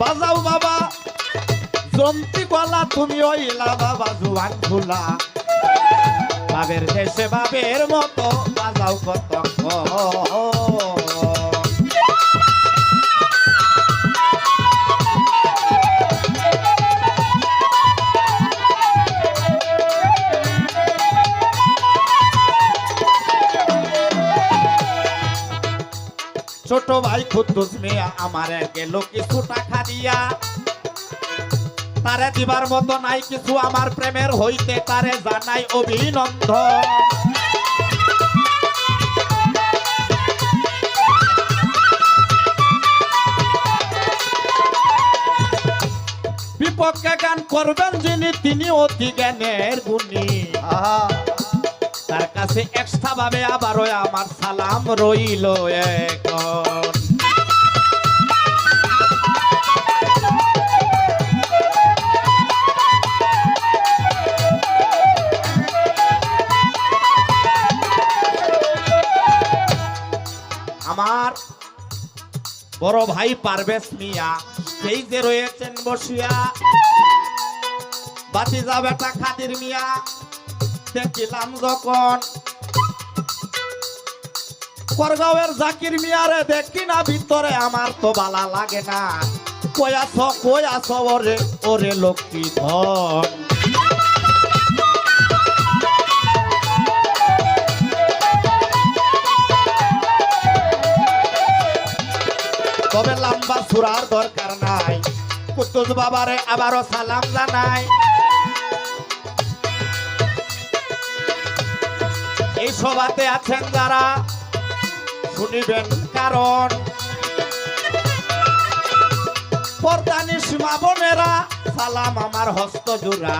বাজাও বাবা। জন্তি গলা, তুমি ওইলা বাবা, জুয়ান ঝুলা বাবের দেশে বাবের মতো বাজাও কত ছোট ভাই খুদ্দুস মিয়া আমার গেল কিছু টাকা দিয়া তারে দিবার মতো নাই কিছু আমার প্রেমের হইতে তারে জানাই অভিনন্দন। বিপক্ষে গান করবেন যিনি, তিনি অতি জ্ঞানের গুণী। আহা। কাছে এক্সট্রা ভাবে আবারও আমার সালাম রইল এখন। আমার বড় ভাই পারভেজ মিয়া, সেই যে রয়েছেন বসিয়া। বাতিজা বেটা খাদির মিয়া, দেখিলাম যখন করগাঁওয়ের জাকির মিয়ারে দেখি না ভিতরে, আমার তো বালা লাগে না। কই আছ ওরে ওরে লক্ষ্মী ধন। তবে লম্বা সুরার দরকার নাই, কুতুজ বাবারে আবারও সালাম জানাই। এই সভাতে আছেন যারা শুনিবেন কারণ পর্দানি সীমা বোনেরা সালাম আমার হস্ত জোড়া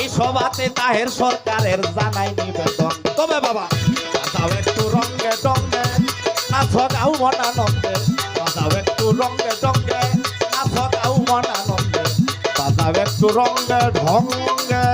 এই সভাতে তাহের সরকারের জানাই নিবেদন। তবে বাবা বাজাও একটু রঙ্গে ডঙ্গে নাচ গাও মনানন্দে বাজাও একটু রঙ্গে ডঙ্গে নাচ গাও মনানন্দে বাজাও একটু রঙ্গে ঢঙ্গে